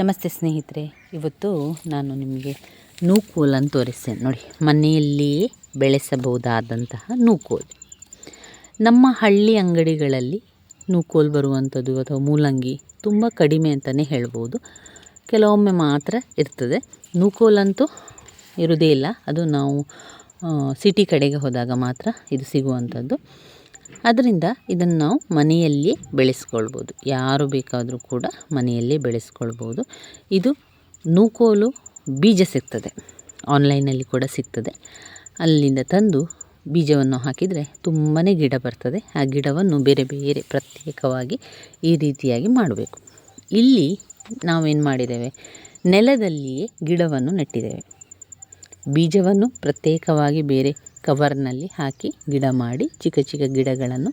ನಮಸ್ತೆ ಸ್ನೇಹಿತರೆ, ಇವತ್ತು ನಾನು ನಿಮಗೆ ನೂಕೋಲ್ ಅಂತ ತೋರಿಸ್ತೇನೆ. ನೋಡಿ ಮನೆಯಲ್ಲಿಯೇ ಬೆಳೆಸಬಹುದಾದಂತಹ ನೂಕೋಲ್ ನಮ್ಮ ಹಳ್ಳಿ ಅಂಗಡಿಗಳಲ್ಲಿ ನೂಕೋಲ್ ಬರುವಂಥದ್ದು ಅಥವಾ ಮೂಲಂಗಿ ತುಂಬ ಕಡಿಮೆ ಅಂತಲೇ ಹೇಳ್ಬೋದು. ಕೆಲವೊಮ್ಮೆ ಮಾತ್ರ ಇರ್ತದೆ. ನೂಕೋಲಂತೂ ಇರುವುದೇ ಇಲ್ಲ. ಅದು ನಾವು ಸಿಟಿ ಕಡೆಗೆ ಹೋದಾಗ ಮಾತ್ರ ಇದು ಸಿಗುವಂಥದ್ದು. ಅದರಿಂದ ಇದನ್ನು ನಾವು ಮನೆಯಲ್ಲಿಯೇ ಬೆಳೆಸ್ಕೊಳ್ಬೋದು. ಯಾರು ಬೇಕಾದರೂ ಕೂಡ ಮನೆಯಲ್ಲೇ ಬೆಳೆಸ್ಕೊಳ್ಬೋದು. ಇದು ನೂಕೋಲು ಬೀಜ ಸಿಗ್ತದೆ. ಆನ್ಲೈನಲ್ಲಿ ಕೂಡ ಸಿಗ್ತದೆ. ಅಲ್ಲಿಂದ ತಂದು ಬೀಜವನ್ನು ಹಾಕಿದರೆ ತುಂಬಾ ಗಿಡ ಬರ್ತದೆ. ಆ ಗಿಡವನ್ನು ಬೇರೆ ಬೇರೆ ಪ್ರತ್ಯೇಕವಾಗಿ ಈ ರೀತಿಯಾಗಿ ಮಾಡಬೇಕು. ಇಲ್ಲಿ ನಾವೇನು ಮಾಡಿದ್ದೇವೆ? ನೆಲದಲ್ಲಿಯೇ ಗಿಡವನ್ನು ನೆಟ್ಟಿದ್ದೇವೆ. ಬೀಜವನ್ನು ಪ್ರತ್ಯೇಕವಾಗಿ ಬೇರೆ ಕವರ್ನಲ್ಲಿ ಹಾಕಿ ಗಿಡ ಮಾಡಿ, ಚಿಕ್ಕ ಚಿಕ್ಕ ಗಿಡಗಳನ್ನು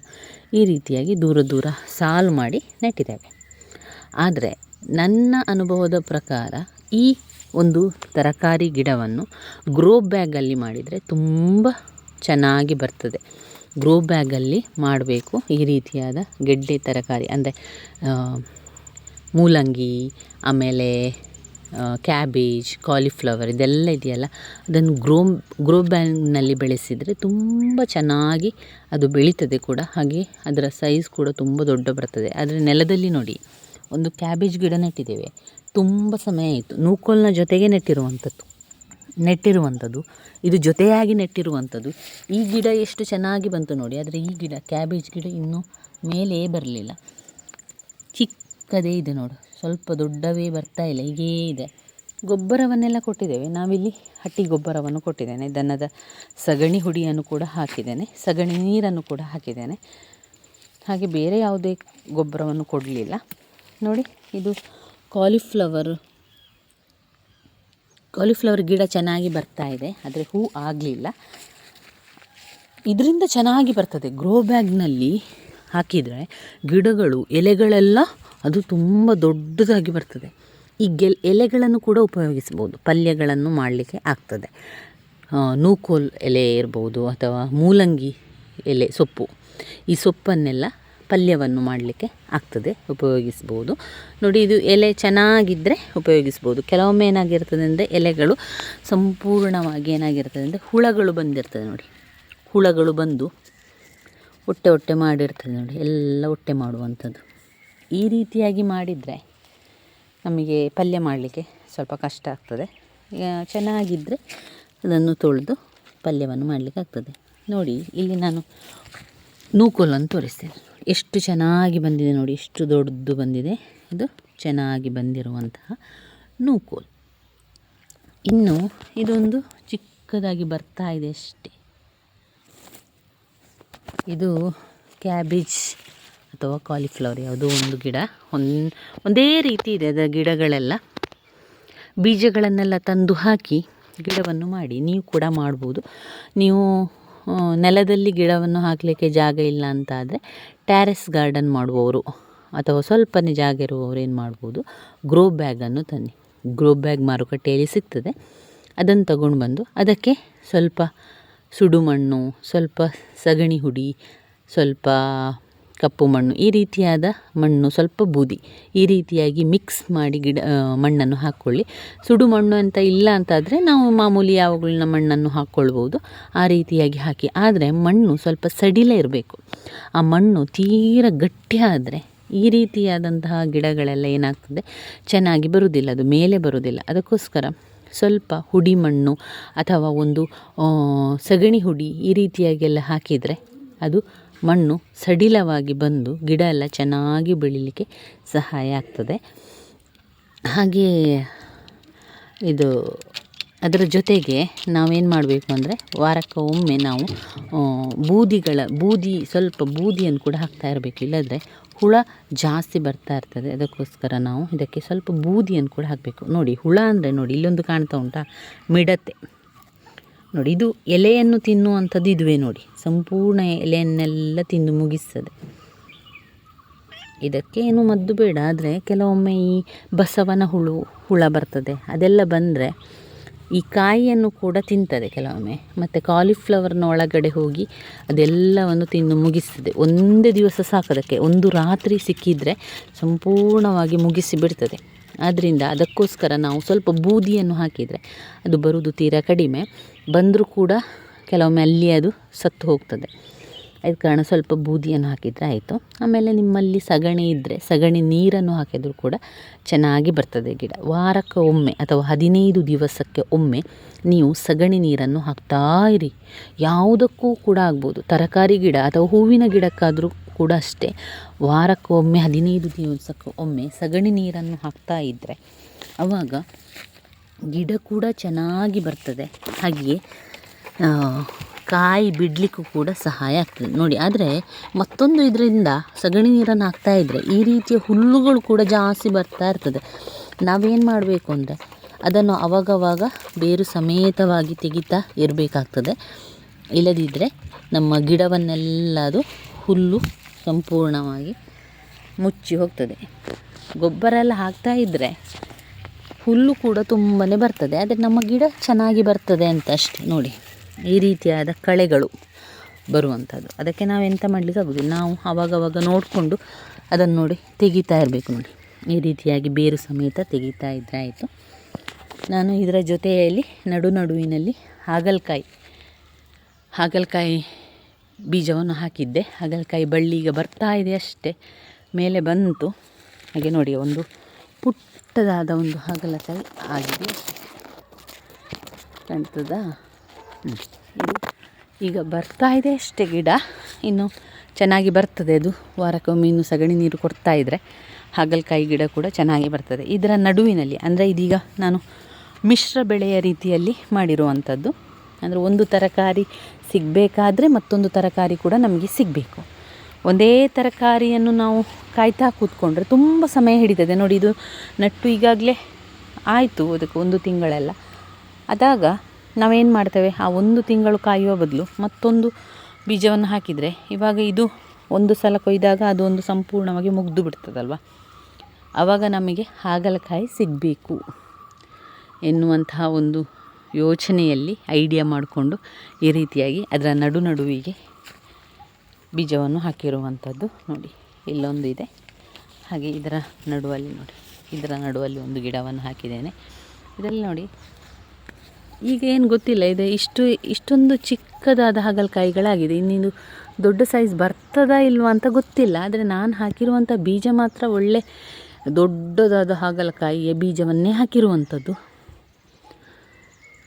ಈ ರೀತಿಯಾಗಿ ದೂರ ದೂರ ಸಾಲು ಮಾಡಿ ನೆಟ್ಟಿದ್ದೇವೆ. ಆದರೆ ನನ್ನ ಅನುಭವದ ಪ್ರಕಾರ ಈ ಒಂದು ತರಕಾರಿ ಗಿಡವನ್ನು ಗ್ರೋ ಬ್ಯಾಗಲ್ಲಿ ಮಾಡಿದರೆ ತುಂಬ ಚೆನ್ನಾಗಿ ಬರ್ತದೆ. ಗ್ರೋ ಬ್ಯಾಗಲ್ಲಿ ಮಾಡಬೇಕು ಈ ರೀತಿಯಾದ ಗೆಡ್ಡೆ ತರಕಾರಿ ಅಂದರೆ ಮೂಲಂಗಿ, ಆಮೇಲೆ ಕ್ಯಾಬೇಜ್ ಕಾಲಿಫ್ಲವರ್ ಇದೆಲ್ಲ ಇದೆಯಲ್ಲ? ಅದನ್ನು ಗ್ರೋ ಗ್ರೋ ಬ್ಯಾಗ್ನಲ್ಲಿ ಬೆಳೆಸಿದರೆ ತುಂಬ ಚೆನ್ನಾಗಿ ಅದು ಬೆಳೀತದೆ ಕೂಡ. ಹಾಗೆ ಅದರ ಸೈಜ್ ಕೂಡ ತುಂಬ ದೊಡ್ಡ ಬರ್ತದೆ. ಆದರೆ ನೆಲದಲ್ಲಿ ನೋಡಿ, ಒಂದು ಕ್ಯಾಬೇಜ್ ಗಿಡ ನೆಟ್ಟಿದ್ದೇವೆ. ತುಂಬ ಸಮಯ ಆಯಿತು. ನೂಕೋಲ್ನ ಜೊತೆಗೆ ನೆಟ್ಟಿರುವಂಥದ್ದು. ನೆಟ್ಟಿರುವಂಥದ್ದು. ಇದು ಜೊತೆಯಾಗಿ ನೆಟ್ಟಿರುವಂಥದ್ದು. ಈ ಗಿಡ ಎಷ್ಟು ಚೆನ್ನಾಗಿ ಬಂತು ನೋಡಿ. ಆದರೆ ಈ ಗಿಡ ಕ್ಯಾಬೇಜ್ ಗಿಡ ಇನ್ನೂ ಮೇಲೇ ಬರಲಿಲ್ಲ. ಚಿಕ್ಕದೇ ಇದೆ ನೋಡು. ಸ್ವಲ್ಪ ದೊಡ್ಡವೇ ಬರ್ತಾ ಇಲ್ಲ, ಹೀಗೇ ಇದೆ. ಗೊಬ್ಬರವನ್ನೆಲ್ಲ ಕೊಟ್ಟಿದ್ದೇವೆ. ನಾವಿಲ್ಲಿ ಹಟ್ಟಿ ಗೊಬ್ಬರವನ್ನು ಕೊಟ್ಟಿದ್ದೇನೆ. ದನದ ಸಗಣಿ ಹುಡಿಯನ್ನು ಕೂಡ ಹಾಕಿದ್ದೇನೆ. ಸಗಣಿ ನೀರನ್ನು ಕೂಡ ಹಾಕಿದ್ದೇನೆ. ಹಾಗೆ ಬೇರೆ ಯಾವುದೇ ಗೊಬ್ಬರವನ್ನು ಕೊಡಲಿಲ್ಲ. ನೋಡಿ, ಇದು ಕಾಲಿಫ್ಲವರ್ ಕಾಲಿಫ್ಲವರ್ ಗಿಡ ಚೆನ್ನಾಗಿ ಬರ್ತಾ ಇದೆ. ಆದರೆ ಹೂ ಆಗಲಿಲ್ಲ. ಇದರಿಂದ ಚೆನ್ನಾಗಿ ಬರ್ತದೆ. ಗ್ರೋ ಬ್ಯಾಗ್ನಲ್ಲಿ ಹಾಕಿದರೆ ಗಿಡಗಳು, ಎಲೆಗಳೆಲ್ಲ ಅದು ತುಂಬ ದೊಡ್ಡದಾಗಿ ಬರ್ತದೆ. ಈ ಗೆಲ್, ಎಲೆಗಳನ್ನು ಕೂಡ ಉಪಯೋಗಿಸ್ಬೋದು ಪಲ್ಯಗಳನ್ನು ಮಾಡಲಿಕ್ಕೆ ಆಗ್ತದೆ. ನೂಕೋಲ್ ಎಲೆ ಇರ್ಬೋದು ಅಥವಾ ಮೂಲಂಗಿ ಎಲೆ, ಸೊಪ್ಪು. ಈ ಸೊಪ್ಪನ್ನೆಲ್ಲ ಪಲ್ಯವನ್ನು ಮಾಡಲಿಕ್ಕೆ ಆಗ್ತದೆ ಉಪಯೋಗಿಸ್ಬೋದು ನೋಡಿ, ಇದು ಎಲೆ ಚೆನ್ನಾಗಿದ್ದರೆ ಉಪಯೋಗಿಸ್ಬೋದು ಕೆಲವೊಮ್ಮೆ ಏನಾಗಿರ್ತದೆ ಅಂದರೆ ಎಲೆಗಳು ಸಂಪೂರ್ಣವಾಗಿ ಏನಾಗಿರ್ತದೆ ಅಂದರೆ ಹುಳಗಳು ಬಂದಿರ್ತದೆ ನೋಡಿ. ಹುಳಗಳು ಬಂದು ಹೊಟ್ಟೆ ಹೊಟ್ಟೆ ಮಾಡಿರ್ತದೆ ನೋಡಿ. ಎಲ್ಲ ಹೊಟ್ಟೆ ಮಾಡುವಂಥದ್ದು. ಈ ರೀತಿಯಾಗಿ ಮಾಡಿದರೆ ನಮಗೆ ಪಲ್ಯ ಮಾಡಲಿಕ್ಕೆ ಸ್ವಲ್ಪ ಕಷ್ಟ ಆಗ್ತದೆ. ಚೆನ್ನಾಗಿದ್ದರೆ ಅದನ್ನು ತೊಳೆದು ಪಲ್ಯವನ್ನು ಮಾಡಲಿಕ್ಕೆ ಆಗ್ತದೆ. ನೋಡಿ, ಇಲ್ಲಿ ನಾನು ನೂಕೋಲನ್ನು ತೋರಿಸ್ತೇನೆ. ಎಷ್ಟು ಚೆನ್ನಾಗಿ ಬಂದಿದೆ ನೋಡಿ, ಎಷ್ಟು ದೊಡ್ಡದು ಬಂದಿದೆ. ಇದು ಚೆನ್ನಾಗಿ ಬಂದಿರುವಂತಹ ನೂಕೋಲ್. ಇನ್ನು ಇದೊಂದು ಚಿಕ್ಕದಾಗಿ ಬರ್ತಾ ಇದೆ ಅಷ್ಟೇ. ಇದು ಕ್ಯಾಬೇಜ್ ಅಥವಾ ಕಾಲಿಫ್ಲವರ್ ಯಾವುದೋ ಒಂದು ಗಿಡ. ಒಂದು, ಒಂದೇ ರೀತಿ ಇದೆ ಅದರ ಗಿಡಗಳೆಲ್ಲ. ಬೀಜಗಳನ್ನೆಲ್ಲ ತಂದು ಹಾಕಿ ಗಿಡವನ್ನು ಮಾಡಿ. ನೀವು ಕೂಡ ಮಾಡ್ಬೋದು. ನೀವು ನೆಲದಲ್ಲಿ ಗಿಡವನ್ನು ಹಾಕಲಿಕ್ಕೆ ಜಾಗ ಇಲ್ಲ ಅಂತ ಆದರೆ ಟ್ಯಾರೆಸ್ ಗಾರ್ಡನ್ ಮಾಡುವವರು ಅಥವಾ ಸ್ವಲ್ಪನೇ ಜಾಗ ಇರುವವರು ಏನು ಮಾಡ್ಬೋದು? ಗ್ರೋ ಬ್ಯಾಗನ್ನು ತನ್ನಿ. ಗ್ರೋ ಬ್ಯಾಗ್ ಮಾರುಕಟ್ಟೆಯಲ್ಲಿ ಸಿಗ್ತದೆ. ಅದನ್ನು ತಗೊಂಡು ಬಂದು ಅದಕ್ಕೆ ಸ್ವಲ್ಪ ಸುಡುಮಣ್ಣು, ಸ್ವಲ್ಪ ಸಗಣಿ ಹುಡಿ, ಸ್ವಲ್ಪ ಕಪ್ಪು ಮಣ್ಣು, ಈ ರೀತಿಯಾದ ಮಣ್ಣು, ಸ್ವಲ್ಪ ಬೂದಿ, ಈ ರೀತಿಯಾಗಿ ಮಿಕ್ಸ್ ಮಾಡಿ ಗಿಡ ಮಣ್ಣನ್ನು ಹಾಕ್ಕೊಳ್ಳಿ ಸುಡು ಮಣ್ಣು ಅಂತ ಇಲ್ಲ ಅಂತಾದರೆ ನಾವು ಮಾಮೂಲಿ ಯಾವಾಗಲೂ ಮಣ್ಣನ್ನು ಹಾಕ್ಕೊಳ್ಬೋದು ಆ ರೀತಿಯಾಗಿ ಹಾಕಿ. ಆದರೆ ಮಣ್ಣು ಸ್ವಲ್ಪ ಸಡಿಲ ಇರಬೇಕು. ಆ ಮಣ್ಣು ತೀರ ಗಟ್ಟಿಯಾದರೆ ಈ ರೀತಿಯಾದಂತಹ ಗಿಡಗಳೆಲ್ಲ ಏನಾಗ್ತದೆ? ಚೆನ್ನಾಗಿ ಬರುವುದಿಲ್ಲ ಅದು ಮೇಲೆ ಬರುವುದಿಲ್ಲ ಅದಕ್ಕೋಸ್ಕರ ಸ್ವಲ್ಪ ಹುಡಿ ಮಣ್ಣು ಅಥವಾ ಒಂದು ಸಗಣಿ ಹುಡಿ ಈ ರೀತಿಯಾಗೆಲ್ಲ ಹಾಕಿದರೆ ಅದು ಮಣ್ಣು ಸಡಿಲವಾಗಿ ಬಂದು ಗಿಡ ಎಲ್ಲ ಚೆನ್ನಾಗಿ ಬೆಳೀಲಿಕ್ಕೆ ಸಹಾಯ ಆಗ್ತದೆ. ಹಾಗೇ ಇದು ಅದರ ಜೊತೆಗೆ ನಾವೇನು ಮಾಡಬೇಕು ಅಂದರೆ ವಾರಕ್ಕೆ ಒಮ್ಮೆ ನಾವು ಬೂದಿಗಳ, ಬೂದಿ, ಸ್ವಲ್ಪ ಬೂದಿಯನ್ನು ಕೂಡ ಹಾಕ್ತಾ ಇರಬೇಕು. ಇಲ್ಲದ್ರೆ ಹುಳ ಜಾಸ್ತಿ ಬರ್ತಾ ಇರ್ತದೆ. ಅದಕ್ಕೋಸ್ಕರ ನಾವು ಇದಕ್ಕೆ ಸ್ವಲ್ಪ ಬೂದಿಯನ್ನು ಕೂಡ ಹಾಕಬೇಕು. ನೋಡಿ, ಹುಳ ಅಂದರೆ ನೋಡಿ, ಇಲ್ಲೊಂದು ಕಾಣ್ತಾ ಉಂಟಾ? ಮಿಡತೆ. ನೋಡಿ, ಇದು ಎಲೆಯನ್ನು ತಿನ್ನುವಂಥದ್ದು ಇದುವೇ ನೋಡಿ. ಸಂಪೂರ್ಣ ಎಲೆಯನ್ನೆಲ್ಲ ತಿಂದು ಮುಗಿಸ್ತದೆ. ಇದಕ್ಕೆ ಏನು ಮದ್ದು ಬೇಡ, ಆದರೆ ಕೆಲವೊಮ್ಮೆ ಈ ಬಸವನ ಹುಳು, ಹುಳ ಬರ್ತದೆ. ಅದೆಲ್ಲ ಬಂದರೆ ಈ ಕಾಯಿಯನ್ನು ಕೂಡ ತಿಂತದೆ ಕೆಲವೊಮ್ಮೆ. ಮತ್ತು ಕಾಲಿಫ್ಲವರ್ನ ಒಳಗಡೆ ಹೋಗಿ ಅದೆಲ್ಲವನ್ನು ತಿಂದು ಮುಗಿಸ್ತದೆ. ಒಂದೇ ದಿವಸ ಸಾಕು ಅದಕ್ಕೆ. ಒಂದು ರಾತ್ರಿ ಸಿಕ್ಕಿದರೆ ಸಂಪೂರ್ಣವಾಗಿ ಮುಗಿಸಿ ಬಿಡ್ತದೆ. ಆದ್ದರಿಂದ ಅದಕ್ಕೋಸ್ಕರ ನಾವು ಸ್ವಲ್ಪ ಬೂದಿಯನ್ನು ಹಾಕಿದರೆ ಅದು ಬರುವುದು ತೀರಾ ಕಡಿಮೆ. ಬಂದರೂ ಕೂಡ ಕೆಲವೊಮ್ಮೆ ಅಲ್ಲಿ ಅದು ಸತ್ತು ಹೋಗ್ತದೆ. ಅದ ಕಾರಣ ಸ್ವಲ್ಪ ಬೂದಿಯನ್ನು ಹಾಕಿದರೆ ಆಯಿತು. ಆಮೇಲೆ ನಿಮ್ಮಲ್ಲಿ ಸಗಣಿ ಇದ್ದರೆ ಸಗಣಿ ನೀರನ್ನು ಹಾಕಿದರೂ ಕೂಡ ಚೆನ್ನಾಗಿ ಬರ್ತದೆ ಗಿಡ. ವಾರಕ್ಕೆ ಒಮ್ಮೆ ಅಥವಾ ಹದಿನೈದು ದಿವಸಕ್ಕೆ ಒಮ್ಮೆ ನೀವು ಸಗಣಿ ನೀರನ್ನು ಹಾಕ್ತಾ ಇರಿ. ಯಾವುದಕ್ಕೂ ಕೂಡ ಆಗ್ಬೋದು. ತರಕಾರಿ ಗಿಡ ಅಥವಾ ಹೂವಿನ ಗಿಡಕ್ಕಾದರೂ ಕೂಡ ಅಷ್ಟೇ. ವಾರಕ್ಕೆ ಒಮ್ಮೆ ಹದಿನೈದು ದಿವಸಕ್ಕೆ ಒಮ್ಮೆ ಸಗಣಿ ನೀರನ್ನು ಹಾಕ್ತಾ ಇದ್ದರೆ ಆವಾಗ ಗಿಡ ಕೂಡ ಚೆನ್ನಾಗಿ ಬರ್ತದೆ. ಹಾಗೆಯೇ ಕಾಯಿ ಬಿಡಲಿಕ್ಕೂ ಕೂಡ ಸಹಾಯ ಆಗ್ತದೆ. ನೋಡಿ, ಆದರೆ ಮತ್ತೊಂದು ಇದರಿಂದ ಸಗಣಿ ನೀರನ್ನು ಹಾಕ್ತಾ ಇದ್ದರೆ ಈ ರೀತಿಯ ಹುಲ್ಲುಗಳು ಕೂಡ ಜಾಸ್ತಿ ಬರ್ತಾ ಇರ್ತದೆ. ನಾವೇನು ಮಾಡಬೇಕು ಅಂದರೆ ಅದನ್ನು ಅವಾಗವಾಗ ಬೇರು ಸಮೇತವಾಗಿ ತೆಗಿತಾ ಇರಬೇಕಾಗ್ತದೆ. ಇಲ್ಲದಿದ್ದರೆ ನಮ್ಮ ಗಿಡವನ್ನೆಲ್ಲ ಅದು ಹುಲ್ಲು ಸಂಪೂರ್ಣವಾಗಿ ಮುಚ್ಚಿ ಹೋಗ್ತದೆ. ಗೊಬ್ಬರ ಎಲ್ಲ ಹಾಕ್ತಾ ಇದ್ದರೆ ಹುಲ್ಲು ಕೂಡ ತುಂಬಾ ಬರ್ತದೆ, ಆದರೆ ನಮ್ಮ ಗಿಡ ಚೆನ್ನಾಗಿ ಬರ್ತದೆ ಅಂತ ಅಷ್ಟೇ ನೋಡಿ. ಈ ರೀತಿಯಾದ ಕಳೆಗಳು ಬರುವಂಥದ್ದು ಅದಕ್ಕೆ ನಾವು ಎಂತ ಮಾಡಲಿಕ್ಕೆ ಆಗೋದಿಲ್ಲ. ನಾವು ಆವಾಗವಾಗ ನೋಡಿಕೊಂಡು ಅದನ್ನು ನೋಡಿ ತೆಗಿತಾ ಇರಬೇಕು ನೋಡಿ. ಈ ರೀತಿಯಾಗಿ ಬೇರು ಸಮೇತ ತೆಗಿತಾ ಇದ್ದರೆ ಆಯಿತು. ನಾನು ಇದರ ಜೊತೆಯಲ್ಲಿ ನಡು ನಡುವಿನಲ್ಲಿ ಹಾಗಲಕಾಯಿ ಹಾಗಲಕಾಯಿ ಬೀಜವನ್ನು ಹಾಕಿದ್ದೆ. ಹಾಗಲಕಾಯಿ ಬಳ್ಳಿ ಈಗ ಬರ್ತಾ ಇದೆ ಅಷ್ಟೇ. ಮೇಲೆ ಬಂತು. ಹಾಗೆ ನೋಡಿ, ಒಂದು ಪುಟ್ಟದಾದ ಒಂದು ಹಾಗಲಕಾಯಿ ಆಗಿದೆ. ಕಾಣ್ತದಾ ಇದು ಈಗ ಬರ್ತಾ ಇದೆ ಅಷ್ಟೇ ಗಿಡ. ಇನ್ನು ಚೆನ್ನಾಗಿ ಬರ್ತದೆ ಅದು. ವಾರಕ್ಕೊಮ್ಮೆ ಇನ್ನು ಸಗಣಿ ನೀರು ಕೊಡ್ತಾ ಇದ್ದರೆ ಹಾಗಲಕಾಯಿ ಗಿಡ ಕೂಡ ಚೆನ್ನಾಗಿ ಬರ್ತದೆ. ಇದರ ನಡುವಿನಲ್ಲಿ, ಅಂದರೆ ಇದೀಗ ನಾನು ಮಿಶ್ರ ಬೆಳೆಯ ರೀತಿಯಲ್ಲಿ ಮಾಡಿರುವಂಥದ್ದು. ಅಂದರೆ ಒಂದು ತರಕಾರಿ ಸಿಗಬೇಕಾದ್ರೆ ಮತ್ತೊಂದು ತರಕಾರಿ ಕೂಡ ನಮಗೆ ಸಿಗಬೇಕು. ಒಂದೇ ತರಕಾರಿಯನ್ನು ನಾವು ಕಾಯ್ತಾ ಕೂತ್ಕೊಂಡ್ರೆ ತುಂಬ ಸಮಯ ಹಿಡಿತದೆ. ನೋಡಿ, ಇದು ನಟ್ಟು ಈಗಾಗಲೇ ಆಯಿತು ಅದಕ್ಕೆ ಒಂದು ತಿಂಗಳೆಲ್ಲ. ಅದಾಗ ನಾವೇನು ಮಾಡ್ತೇವೆ? ಆ ಒಂದು ತಿಂಗಳು ಕಾಯುವ ಬದಲು ಮತ್ತೊಂದು ಬೀಜವನ್ನು ಹಾಕಿದರೆ ಇವಾಗ ಇದು ಒಂದು ಸಲ ಕೊಯ್ದಾಗ ಅದು ಒಂದು ಸಂಪೂರ್ಣವಾಗಿ ಮುಗಿದು ಬಿಡ್ತದಲ್ವ? ಆವಾಗ ನಮಗೆ ಹಾಗಲಕಾಯಿ ಸಿಗಬೇಕು ಎನ್ನುವಂತಹ ಒಂದು ಯೋಚನೆಯಲ್ಲಿ ಐಡಿಯಾ ಮಾಡಿಕೊಂಡು ಈ ರೀತಿಯಾಗಿ ಅದರ ನಡು ನಡುವಿಗೆ ಬೀಜವನ್ನು ಹಾಕಿರುವಂಥದ್ದು ನೋಡಿ, ಇಲ್ಲೊಂದು ಇದೆ. ಹಾಗೆ ಇದರ ನಡುವಲ್ಲಿ ನೋಡಿ, ಇದರ ನಡುವಲ್ಲಿ ಒಂದು ಗಿಡವನ್ನು ಹಾಕಿದ್ದೇನೆ. ಇದರಲ್ಲಿ ನೋಡಿ, ಈಗ ಏನು ಗೊತ್ತಿಲ್ಲ, ಇದು ಇಷ್ಟು, ಇಷ್ಟೊಂದು ಚಿಕ್ಕದಾದ ಹಾಗಲಕಾಯಿಗಳಾಗಿದೆ. ಇನ್ನೊಂದು ದೊಡ್ಡ ಸೈಜ್ ಬರ್ತದಾ ಇಲ್ವಾ ಅಂತ ಗೊತ್ತಿಲ್ಲ, ಆದರೆ ನಾನು ಹಾಕಿರುವಂಥ ಬೀಜ ಮಾತ್ರ ಒಳ್ಳೆ ದೊಡ್ಡದಾದ ಹಾಗಲಕಾಯಿಯ ಬೀಜವನ್ನೇ ಹಾಕಿರುವಂಥದ್ದು.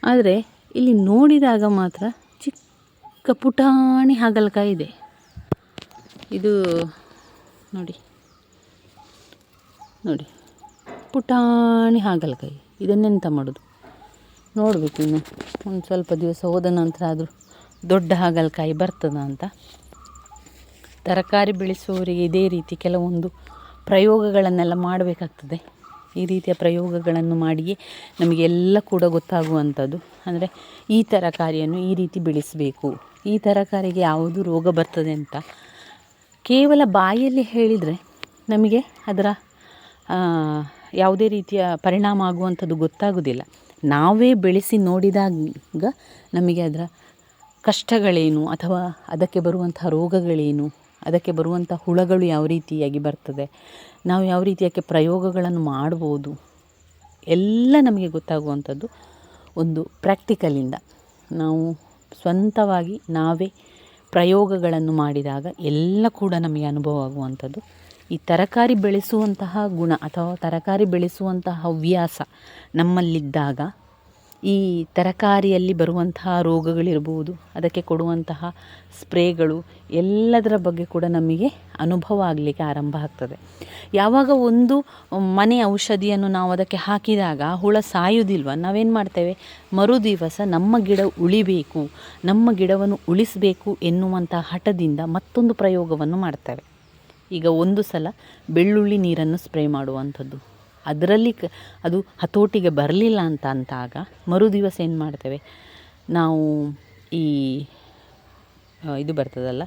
ಆದರೆ ಇಲ್ಲಿ ನೋಡಿದಾಗ ಮಾತ್ರ ಚಿಕ್ಕ ಪುಟಾಣಿ ಹಾಗಲಕಾಯಿ ಇದೆ. ಇದು ನೋಡಿ. ನೋಡಿ. ಪುಟಾಣಿ ಹಾಗಲಕಾಯಿ ಇದನ್ನೆಂತ ಮಾಡೋದು? ನೋಡಬೇಕು ಇನ್ನು. ಒಂದು ಸ್ವಲ್ಪ ದಿವಸ ಹೋದ ನಂತರ ಆದರೂ ದೊಡ್ಡ ಹಾಗಲಕಾಯಿ ಬರ್ತದ ಅಂತ. ತರಕಾರಿ ಬೆಳೆಸುವವರಿಗೆ ಇದೇ ರೀತಿ ಕೆಲವೊಂದು ಪ್ರಯೋಗಗಳನ್ನೆಲ್ಲ ಮಾಡಬೇಕಾಗ್ತದೆ. ಈ ರೀತಿಯ ಪ್ರಯೋಗಗಳನ್ನು ಮಾಡಿಯೇ ನಮಗೆಲ್ಲ ಕೂಡ ಗೊತ್ತಾಗುವಂಥದ್ದು ಅಂದರೆ ಈ ತರಕಾರಿಯನ್ನು ಈ ರೀತಿ ಬೆಳೆಸಬೇಕು. ಈ ತರಕಾರಿಗೆ ಯಾವುದು ರೋಗ ಬರ್ತದೆ ಅಂತ ಕೇವಲ ಬಾಯಲ್ಲಿ ಹೇಳಿದರೆ ನಮಗೆ ಅದರ ಯಾವುದೇ ರೀತಿಯ ಪರಿಣಾಮ ಆಗುವಂಥದ್ದು ಗೊತ್ತಾಗೋದಿಲ್ಲ. ನಾವೇ ಬೆಳೆಸಿ ನೋಡಿದಾಗ ನಮಗೆ ಅದರ ಕಷ್ಟಗಳೇನು ಅಥವಾ ಅದಕ್ಕೆ ಬರುವಂಥ ರೋಗಗಳೇನು, ಅದಕ್ಕೆ ಬರುವಂಥ ಹುಳಗಳು ಯಾವ ರೀತಿಯಾಗಿ ಬರ್ತದೆ, ನಾವು ಯಾವ ರೀತಿಯಾಗಿ ಪ್ರಯೋಗಗಳನ್ನು ಮಾಡ್ಬೋದು, ಎಲ್ಲ ನಮಗೆ ಗೊತ್ತಾಗುವಂಥದ್ದು ಒಂದು ಪ್ರಾಕ್ಟಿಕಲಿಂದ ನಾವು ಸ್ವಂತವಾಗಿ ನಾವೇ ಪ್ರಯೋಗಗಳನ್ನು ಮಾಡಿದಾಗ ಎಲ್ಲ ಕೂಡ ನಮಗೆ ಅನುಭವ ಆಗುವಂಥದ್ದು. ಈ ತರಕಾರಿ ಬೆಳೆಸುವಂತಹ ಗುಣ ಅಥವಾ ತರಕಾರಿ ಬೆಳೆಸುವಂತಹ ಹವ್ಯಾಸ ನಮ್ಮಲ್ಲಿದ್ದಾಗ ಈ ತರಕಾರಿಯಲ್ಲಿ ಬರುವಂತಹ ರೋಗಗಳಿರ್ಬೋದು, ಅದಕ್ಕೆ ಕೊಡುವಂತಹ ಸ್ಪ್ರೇಗಳು ಎಲ್ಲದರ ಬಗ್ಗೆ ಕೂಡ ನಮಗೆ ಅನುಭವ ಆಗಲಿಕ್ಕೆ ಆರಂಭ ಆಗ್ತದೆ. ಯಾವಾಗ ಒಂದು ಮನೆ ಔಷಧಿಯನ್ನು ನಾವು ಅದಕ್ಕೆ ಹಾಕಿದಾಗ ಹುಳ ಸಾಯುವುದಿಲ್ವ? ನಾವೇನು ಮಾಡ್ತೇವೆ? ಮರುದಿವಸ ನಮ್ಮ ಗಿಡ ಉಳಿಬೇಕು, ನಮ್ಮ ಗಿಡವನ್ನು ಉಳಿಸಬೇಕು ಎನ್ನುವಂಥ ಹಠದಿಂದ ಮತ್ತೊಂದು ಪ್ರಯೋಗವನ್ನು ಮಾಡ್ತೇವೆ. ಈಗ ಒಂದು ಸಲ ಬೆಳ್ಳುಳ್ಳಿ ನೀರನ್ನು ಸ್ಪ್ರೇ ಮಾಡುವಂಥದ್ದು. ಅದರಲ್ಲಿ ಕ, ಅದು ಹತೋಟಿಗೆ ಬರಲಿಲ್ಲ ಅಂತ ಅಂತಾಗ ಮರುದಿವಸ ಏನು ಮಾಡ್ತೇವೆ? ನಾವು ಈ ಇದು ಬರ್ತದಲ್ಲ?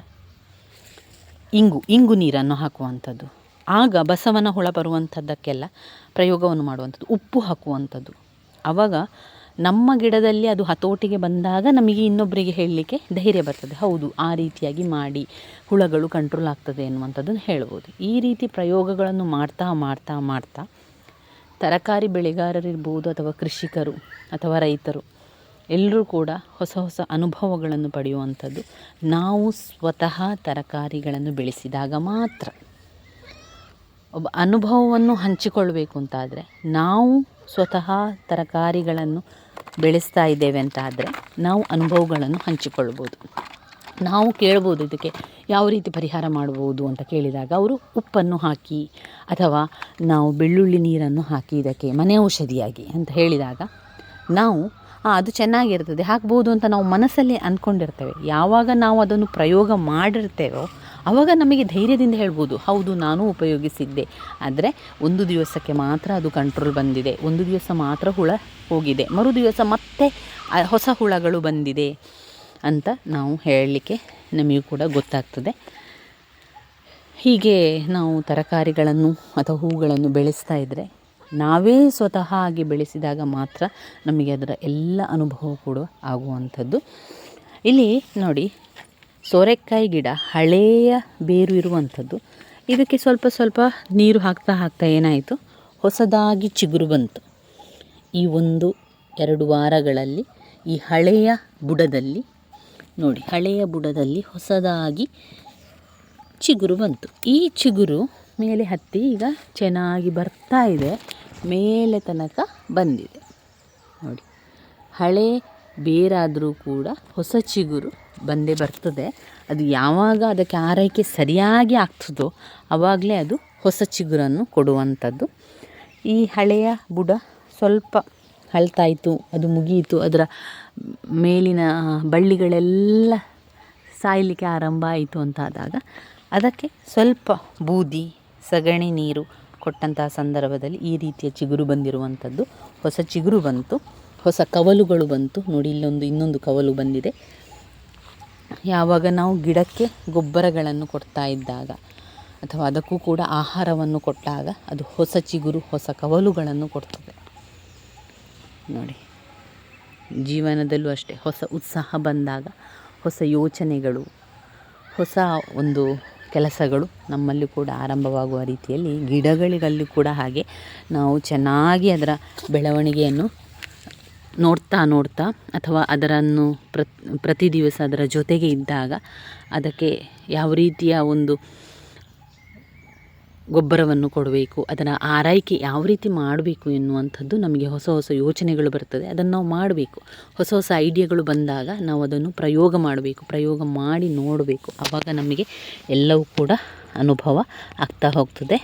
ಇಂಗು ಇಂಗು ನೀರನ್ನು ಹಾಕುವಂಥದ್ದು. ಆಗ ಬಸವನ ಹುಳ ಬರುವಂಥದ್ದಕ್ಕೆಲ್ಲ ಪ್ರಯೋಗವನ್ನು ಮಾಡುವಂಥದ್ದು. ಉಪ್ಪು ಹಾಕುವಂಥದ್ದು. ಆವಾಗ ನಮ್ಮ ಗಿಡದಲ್ಲಿ ಅದು ಹತೋಟಿಗೆ ಬಂದಾಗ ನಮಗೆ ಇನ್ನೊಬ್ಬರಿಗೆ ಹೇಳಲಿಕ್ಕೆ ಧೈರ್ಯ ಬರ್ತದೆ. ಹೌದು, ಆ ರೀತಿಯಾಗಿ ಮಾಡಿ ಹುಳಗಳು ಕಂಟ್ರೋಲ್ ಆಗ್ತದೆ ಎನ್ನುವಂಥದ್ದನ್ನು ಹೇಳ್ಬೋದು. ಈ ರೀತಿ ಪ್ರಯೋಗಗಳನ್ನು ಮಾಡ್ತಾ ಮಾಡ್ತಾ ಮಾಡ್ತಾ ತರಕಾರಿ ಬೆಳೆಗಾರರಿರ್ಬೋದು ಅಥವಾ ಕೃಷಿಕರು ಅಥವಾ ರೈತರು, ಎಲ್ಲರೂ ಕೂಡ ಹೊಸ ಹೊಸ ಅನುಭವಗಳನ್ನು ಪಡೆಯುವಂಥದ್ದು. ನಾವು ಸ್ವತಃ ತರಕಾರಿಗಳನ್ನು ಬೆಳೆಸಿದಾಗ ಮಾತ್ರ. ಒಬ್ಬ ಅನುಭವವನ್ನು ಹಂಚಿಕೊಳ್ಳಬೇಕು ಅಂತಾದರೆ, ನಾವು ಸ್ವತಃ ತರಕಾರಿಗಳನ್ನು ಬೆಳೆಸ್ತಾ ಇದ್ದೇವೆ ಅಂತಾದರೆ ನಾವು ಅನುಭವಗಳನ್ನು ಹಂಚಿಕೊಳ್ಬೋದು. ನಾವು ಕೇಳ್ಬೋದು ಇದಕ್ಕೆ ಯಾವ ರೀತಿ ಪರಿಹಾರ ಮಾಡ್ಬೋದು ಅಂತ ಕೇಳಿದಾಗ ಅವರು ಉಪ್ಪನ್ನು ಹಾಕಿ ಅಥವಾ ನಾವು ಬೆಳ್ಳುಳ್ಳಿ ನೀರನ್ನು ಹಾಕಿ ಇದಕ್ಕೆ ಮನೆ ಔಷಧಿಯಾಗಿ ಅಂತ ಹೇಳಿದಾಗ ನಾವು ಅದು ಚೆನ್ನಾಗಿರ್ತದೆ, ಹಾಕ್ಬೋದು ಅಂತ ನಾವು ಮನಸ್ಸಲ್ಲಿ ಅಂದ್ಕೊಂಡಿರ್ತೇವೆ ಯಾವಾಗ ನಾವು ಅದನ್ನು ಪ್ರಯೋಗ ಮಾಡಿರ್ತೇವೋ ಆವಾಗ ನಮಗೆ ಧೈರ್ಯದಿಂದ ಹೇಳ್ಬೋದು, ಹೌದು, ನಾನು ಉಪಯೋಗಿಸಿದ್ದೆ. ಆದರೆ ಒಂದು ದಿವಸಕ್ಕೆ ಮಾತ್ರ ಅದು ಕಂಟ್ರೋಲ್ ಬಂದಿದೆ. ಒಂದು ದಿವಸ ಮಾತ್ರ ಹುಳ ಹೋಗಿದೆ. ಮರು ದಿವಸ ಮತ್ತೆ ಹೊಸ ಹುಳಗಳು ಬಂದಿದೆ. ಅಂತ ನಾವು ಹೇಳಲಿಕ್ಕೆ ನಮಗೂ ಕೂಡ ಗೊತ್ತಾಗ್ತದೆ. ಹೀಗೆ ನಾವು ತರಕಾರಿಗಳನ್ನು ಅಥವಾ ಹೂಗಳನ್ನು ಬೆಳೆಸ್ತಾ ಇದ್ದರೆ ನಾವೇ ಸ್ವತಃ ಆಗಿ ಬೆಳೆಸಿದಾಗ ಮಾತ್ರ ನಮಗೆ ಅದರ ಎಲ್ಲ ಅನುಭವ ಕೂಡ ಆಗುವಂಥದ್ದು. ಇಲ್ಲಿ ನೋಡಿ, ಸೋರೆಕಾಯಿ ಗಿಡ ಹಳೆಯ ಬೇರು ಇರುವಂಥದ್ದು. ಇದಕ್ಕೆ ಸ್ವಲ್ಪ ಸ್ವಲ್ಪ ನೀರು ಹಾಕ್ತಾ ಹಾಕ್ತಾ ಏನಾಯಿತು? ಹೊಸದಾಗಿ ಚಿಗುರು ಬಂತು. ಈ ಒಂದು ಎರಡು ವಾರಗಳಲ್ಲಿ ಈ ಹಳೆಯ ಬುಡದಲ್ಲಿ ನೋಡಿ, ಹಳೆಯ ಬುಡದಲ್ಲಿ ಹೊಸದಾಗಿ ಚಿಗುರು ಬಂತು. ಈ ಚಿಗುರು ಮೇಲೆ ಹತ್ತಿ ಈಗ ಚೆನ್ನಾಗಿ ಬರ್ತಾ ಇದೆ, ಮೇಲೆ ತನಕ ಬಂದಿದೆ. ನೋಡಿ, ಹಳೆ ಬೇರಾದರೂ ಕೂಡ ಹೊಸ ಚಿಗುರು ಬಂದೇ ಬರ್ತದೆ. ಅದು ಯಾವಾಗ ಅದಕ್ಕೆ ಆರೈಕೆ ಸರಿಯಾಗಿ ಆಗ್ತದೋ ಆವಾಗಲೇ ಅದು ಹೊಸ ಚಿಗುರನ್ನು ಕೊಡುವಂಥದ್ದು. ಈ ಹಳೆಯ ಬುಡ ಸ್ವಲ್ಪ ಹಳ್ತಾಯಿತು ಅದು ಮುಗಿಯಿತು ಅದರ ಮೇಲಿನ ಬಳ್ಳಿಗಳೆಲ್ಲ ಸಾಯಲಿಕ್ಕೆ ಆರಂಭ ಆಯಿತು ಅಂತಾದಾಗ ಅದಕ್ಕೆ ಸ್ವಲ್ಪ ಬೂದಿ, ಸಗಣಿ ನೀರು ಕೊಟ್ಟಂತಹ ಸಂದರ್ಭದಲ್ಲಿ ಈ ರೀತಿಯ ಚಿಗುರು ಬಂದಿರುವಂಥದ್ದು. ಹೊಸ ಚಿಗುರು ಬಂತು, ಹೊಸ ಕವಲುಗಳು ಬಂತು. ನೋಡಿ, ಇಲ್ಲೊಂದು, ಇನ್ನೊಂದು ಕವಲು ಬಂದಿದೆ. ಯಾವಾಗ ನಾವು ಗಿಡಕ್ಕೆ ಗೊಬ್ಬರಗಳನ್ನು ಕೊಡ್ತಾ ಇದ್ದಾಗ ಅಥವಾ ಅದಕ್ಕೂ ಕೂಡ ಆಹಾರವನ್ನು ಕೊಟ್ಟಾಗ ಅದು ಹೊಸ ಚಿಗುರು, ಹೊಸ ಕವಲುಗಳನ್ನು ಕೊಡ್ತದೆ. ನೋಡಿ. ಜೀವನದಲ್ಲೂ ಅಷ್ಟೇ ಹೊಸ ಉತ್ಸಾಹ ಬಂದಾಗ, ಹೊಸ ಯೋಚನೆಗಳು, ಹೊಸ ಒಂದು ಕೆಲಸಗಳು ನಮ್ಮಲ್ಲಿ ಕೂಡ ಆರಂಭವಾಗುವ ರೀತಿಯಲ್ಲಿ, ಗಿಡಗಳಿಗಲ್ಲೂ ಕೂಡ ಹಾಗೆ ನಾವು ಚೆನ್ನಾಗಿ ಅದರ ಬೆಳವಣಿಗೆಯನ್ನು ನೋಡ್ತಾ ನೋಡ್ತಾ ಅಥವಾ ಅದರನ್ನು ಪ್ರತಿ ಪ್ರತಿ ದಿವಸ ಅದರ ಜೊತೆಗೆ ಇದ್ದಾಗ ಅದಕ್ಕೆ ಯಾವ ರೀತಿಯ ಒಂದು ಗೊಬ್ಬರವನ್ನು ಕೊಡಬೇಕು, ಅದನ್ನು ಆರೈಕೆ ಯಾವ ರೀತಿ ಮಾಡಬೇಕು ಎನ್ನುವಂಥದ್ದು ನಮಗೆ ಹೊಸ ಹೊಸ ಯೋಚನೆಗಳು ಬರ್ತದೆ. ಅದನ್ನು ನಾವು ಮಾಡಬೇಕು. ಹೊಸ ಹೊಸ ಐಡಿಯಾಗಳು ಬಂದಾಗ ನಾವು ಅದನ್ನು ಪ್ರಯೋಗ ಮಾಡಬೇಕು, ಪ್ರಯೋಗ ಮಾಡಿ ನೋಡಬೇಕು. ಆವಾಗ ನಮಗೆ ಎಲ್ಲವೂ ಕೂಡ ಅನುಭವ ಆಗ್ತಾ ಹೋಗ್ತದೆ.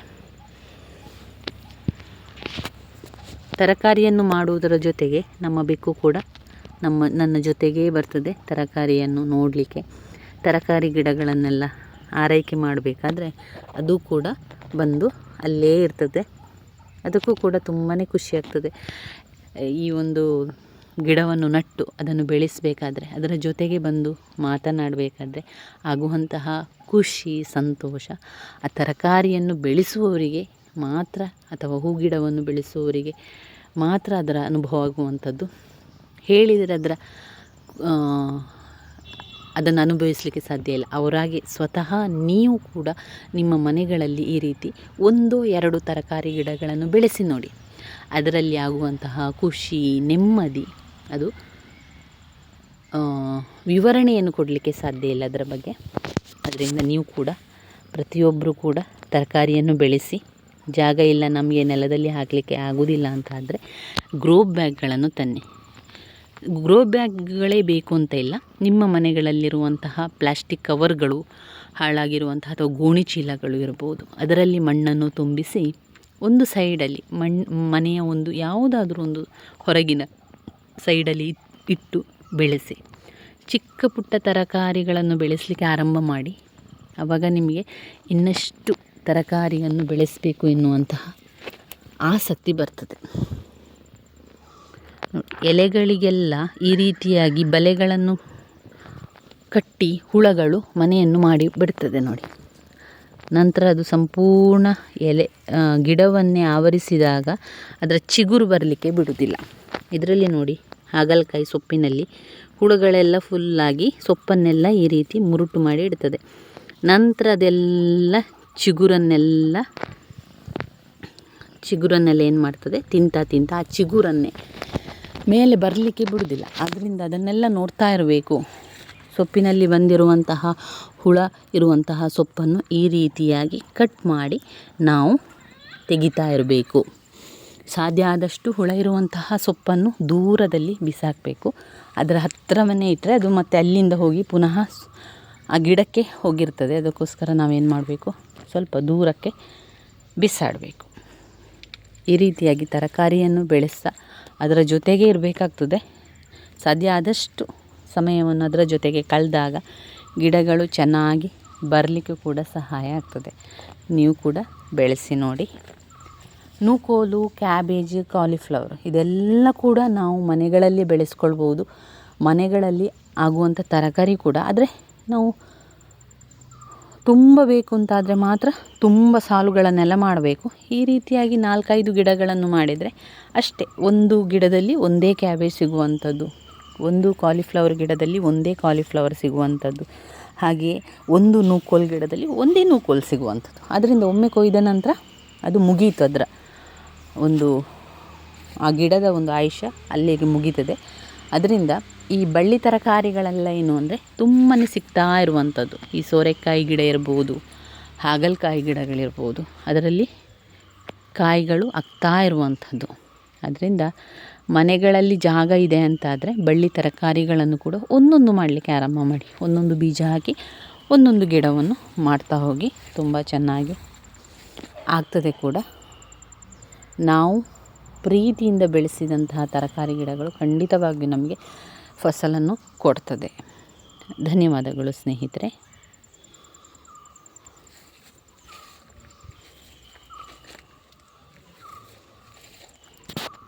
ತರಕಾರಿಯನ್ನು ಮಾಡುವುದರ ಜೊತೆಗೆ ನಮ್ಮ ಬೆಕ್ಕು ಕೂಡ ನಮ್ಮ, ನನ್ನ ಜೊತೆಗೇ ಬರ್ತದೆ ತರಕಾರಿಯನ್ನು ನೋಡಲಿಕ್ಕೆ. ತರಕಾರಿ ಗಿಡಗಳನ್ನೆಲ್ಲ ಆರೈಕೆ ಮಾಡಬೇಕಾದ್ರೆ ಅದು ಕೂಡ ಬಂದು ಅಲ್ಲೇ ಇರ್ತದೆ. ಅದಕ್ಕೂ ಕೂಡ ತುಂಬಾ ಖುಷಿ ಆಗ್ತದೆ. ಈ ಒಂದು ಗಿಡವನ್ನು ನಟ್ಟು ಅದನ್ನು ಬೆಳೆಸಬೇಕಾದ್ರೆ, ಅದರ ಜೊತೆಗೆ ಬಂದು ಮಾತನಾಡಬೇಕಾದ್ರೆ ಆಗುವಂತಹ ಖುಷಿ, ಸಂತೋಷ, ಆ ತರಕಾರಿಯನ್ನು ಬೆಳೆಸುವವರಿಗೆ ಮಾತ್ರ ಅಥವಾ ಹೂ ಗಿಡವನ್ನು ಬೆಳೆಸುವವರಿಗೆ ಮಾತ್ರ ಅದರ ಅನುಭವ ಆಗುವಂಥದ್ದು. ಹೇಳಿದರೆ ಅದರ ಅದನ್ನು ಅನುಭವಿಸಲಿಕ್ಕೆ ಸಾಧ್ಯ ಇಲ್ಲ. ಅವರಾಗಿ ಸ್ವತಃ ನೀವು ಕೂಡ ನಿಮ್ಮ ಮನೆಗಳಲ್ಲಿ ಈ ರೀತಿ ಒಂದು, ಎರಡು ತರಕಾರಿ ಗಿಡಗಳನ್ನು ಬೆಳೆಸಿ ನೋಡಿ. ಅದರಲ್ಲಿ ಆಗುವಂತಹ ಖುಷಿ, ನೆಮ್ಮದಿ ಅದು ವಿವರಣೆಯನ್ನು ಕೊಡಲಿಕ್ಕೆ ಸಾಧ್ಯ ಇಲ್ಲ ಅದರ ಬಗ್ಗೆ. ಅದರಿಂದ ನೀವು ಕೂಡ ಪ್ರತಿಯೊಬ್ಬರೂ ಕೂಡ ತರಕಾರಿಯನ್ನು ಬೆಳೆಸಿ, ಜಾಗ ಇಲ್ಲ ನಮಗೆ ನೆಲದಲ್ಲಿ ಹಾಕಲಿಕ್ಕೆ ಆಗೋದಿಲ್ಲ ಅಂತ ಆದರೆ ಗ್ರೋ ಬ್ಯಾಗ್ಗಳನ್ನು ತನ್ನಿ. ಗ್ರೋ ಬ್ಯಾಗ್ಗಳೇ ಬೇಕು ಅಂತ ಇಲ್ಲ. ನಿಮ್ಮ ಮನೆಗಳಲ್ಲಿರುವಂತಹ ಪ್ಲಾಸ್ಟಿಕ್ ಕವರ್ಗಳು ಹಾಳಾಗಿರುವಂತಹ ಅಥವಾ ಗೋಣಿ ಚೀಲಗಳು ಇರ್ಬೋದು. ಅದರಲ್ಲಿ ಮಣ್ಣನ್ನು ತುಂಬಿಸಿ ಒಂದು ಸೈಡಲ್ಲಿ ಮಣ್ಣು ಮನೆಯ ಒಂದು ಯಾವುದಾದ್ರೂ ಒಂದು ಹೊರಗಿನ ಸೈಡಲ್ಲಿ ಇಟ್ಟು ಬೆಳೆಸಿ. ಚಿಕ್ಕ ಪುಟ್ಟ ತರಕಾರಿಗಳನ್ನು ಬೆಳೆಸಲಿಕ್ಕೆ ಆರಂಭ ಮಾಡಿ. ಆವಾಗ ನಿಮಗೆ ಇನ್ನಷ್ಟು ತರಕಾರಿಯನ್ನು ಬೆಳೆಸಬೇಕು ಎನ್ನುವಂತಹ ಆಸಕ್ತಿ ಬರ್ತದೆ. ಎಲೆಗಳಿಗೆಲ್ಲ ಈ ರೀತಿಯಾಗಿ ಬಲೆಗಳನ್ನು ಕಟ್ಟಿ ಹುಳಗಳು ಮನೆಯನ್ನು ಮಾಡಿ ಬಿಡ್ತದೆ ನೋಡಿ. ನಂತರ ಅದು ಸಂಪೂರ್ಣ ಎಲೆ ಗಿಡವನ್ನೇ ಆವರಿಸಿದಾಗ ಅದರ ಚಿಗುರು ಬರಲಿಕ್ಕೆ ಬಿಡುವುದಿಲ್ಲ. ಇದರಲ್ಲಿ ನೋಡಿ, ಹಾಗಲಕಾಯಿ ಸೊಪ್ಪಿನಲ್ಲಿ ಹುಳುಗಳೆಲ್ಲ ಫುಲ್ಲಾಗಿ ಸೊಪ್ಪನ್ನೆಲ್ಲ ಈ ರೀತಿ ಮುರುಟು ಮಾಡಿ ಇಡ್ತದೆ. ನಂತರ ಅದೆಲ್ಲ ಚಿಗುರನ್ನೆಲ್ಲ ಚಿಗುರನ್ನೆಲ್ಲ ಏನು ಮಾಡ್ತದೆ? ತಿಂತಾ ತಿಂತಾ ಆ ಚಿಗುರನ್ನೇ ಮೇಲೆ ಬರಲಿಕ್ಕೆ ಬಿಡುವುದಿಲ್ಲ. ಅದರಿಂದ ಅದನ್ನೆಲ್ಲ ನೋಡ್ತಾ ಇರಬೇಕು. ಸೊಪ್ಪಿನಲ್ಲಿ ಬಂದಿರುವಂತಹ ಹುಳ ಇರುವಂತಹ ಸೊಪ್ಪನ್ನು ಈ ರೀತಿಯಾಗಿ ಕಟ್ ಮಾಡಿ ನಾವು ತೆಗಿತಾ ಇರಬೇಕು. ಸಾಧ್ಯ ಆದಷ್ಟು ಹುಳ ಇರುವಂತಹ ಸೊಪ್ಪನ್ನು ದೂರದಲ್ಲಿ ಬಿಸಾಕಬೇಕು. ಅದರ ಹತ್ತಿರವನ್ನೇ ಇಟ್ಟರೆ ಅದು ಮತ್ತೆ ಅಲ್ಲಿಂದ ಹೋಗಿ ಪುನಃ ಆ ಗಿಡಕ್ಕೆ ಹೋಗಿರ್ತದೆ. ಅದಕ್ಕೋಸ್ಕರ ನಾವೇನು ಮಾಡಬೇಕು? ಸ್ವಲ್ಪ ದೂರಕ್ಕೆ ಬಿಸಾಡಬೇಕು. ಈ ರೀತಿಯಾಗಿ ತರಕಾರಿಯನ್ನು ಬೆಳೆಸ್ತಾ ಅದರ ಜೊತೆಗೆ ಇರಬೇಕಾಗ್ತದೆ. ಸಾಧ್ಯ ಆದಷ್ಟು ಸಮಯವನ್ನು ಅದರ ಜೊತೆಗೆ ಕಳೆದಾಗ ಗಿಡಗಳು ಚೆನ್ನಾಗಿ ಬರಲಿಕ್ಕೂ ಕೂಡ ಸಹಾಯ ಆಗ್ತದೆ. ನೀವು ಕೂಡ ಬೆಳೆಸಿ ನೋಡಿ. ನೂಕೋಲು, ಕ್ಯಾಬೇಜ್, ಕಾಲಿಫ್ಲವರ್ ಇದೆಲ್ಲ ಕೂಡ ನಾವು ಮನೆಗಳಲ್ಲಿ ಬೆಳೆಸ್ಕೊಳ್ಬೋದು. ಮನೆಗಳಲ್ಲಿ ಆಗುವಂಥ ತರಕಾರಿ ಕೂಡ. ಆದರೆ ನಾವು ತುಂಬ ಬೇಕು ಅಂತಾದರೆ ಮಾತ್ರ ತುಂಬ ಸಾಲುಗಳನ್ನೆಲ್ಲ ಮಾಡಬೇಕು. ಈ ರೀತಿಯಾಗಿ ನಾಲ್ಕೈದು ಗಿಡಗಳನ್ನು ಮಾಡಿದರೆ ಅಷ್ಟೇ, ಒಂದು ಗಿಡದಲ್ಲಿ ಒಂದೇ ಕ್ಯಾಬೇಜ್ ಸಿಗುವಂಥದ್ದು, ಒಂದು ಕಾಲಿಫ್ಲವರ್ ಗಿಡದಲ್ಲಿ ಒಂದೇ ಕಾಲಿಫ್ಲವರ್ ಸಿಗುವಂಥದ್ದು ಹಾಗೆಯೇ ಒಂದು ನೂಕೋಲ್ ಗಿಡದಲ್ಲಿ ಒಂದೇ ನೂಕೋಲ್ ಸಿಗುವಂಥದ್ದು. ಅದರಿಂದ ಒಮ್ಮೆ ಕೊಯ್ದ ನಂತರ ಅದು ಮುಗೀತು ಅದರ ಒಂದು, ಆ ಗಿಡದ ಒಂದು ಆಯುಷ್ಯ ಅಲ್ಲಿಗೆ ಮುಗೀತದೆ. ಅದರಿಂದ ಈ ಬಳ್ಳಿ ತರಕಾರಿಗಳೆಲ್ಲ ಏನು ಅಂದರೆ ತುಂಬಾ ಸಿಗ್ತಾ ಇರುವಂಥದ್ದು. ಈ ಸೋರೆಕಾಯಿ ಗಿಡ ಇರ್ಬೋದು, ಹಾಗಲಕಾಯಿ ಗಿಡಗಳಿರ್ಬೋದು, ಅದರಲ್ಲಿ ಕಾಯಿಗಳು ಆಗ್ತಾ ಇರುವಂಥದ್ದು. ಅದರಿಂದ ಮನೆಗಳಲ್ಲಿ ಜಾಗ ಇದೆ ಅಂತಾದರೆ ಬಳ್ಳಿ ತರಕಾರಿಗಳನ್ನು ಕೂಡ ಒಂದೊಂದು ಮಾಡಲಿಕ್ಕೆ ಆರಂಭ ಮಾಡಿ, ಒಂದೊಂದು ಬೀಜ ಹಾಕಿ ಒಂದೊಂದು ಗಿಡವನ್ನು ಮಾಡ್ತಾ ಹೋಗಿ ತುಂಬ ಚೆನ್ನಾಗಿ ಆಗ್ತದೆ ಕೂಡ. ನಾವು ಪ್ರೀತಿಯಿಂದ ಬೆಳೆಸಿದಂತಹ ತರಕಾರಿ ಗಿಡಗಳು ಖಂಡಿತವಾಗಿಯೂ ನಮಗೆ ಫಸಲನ್ನು ಕೊಡ್ತದೆ. ಧನ್ಯವಾದಗಳು ಸ್ನೇಹಿತರೆ.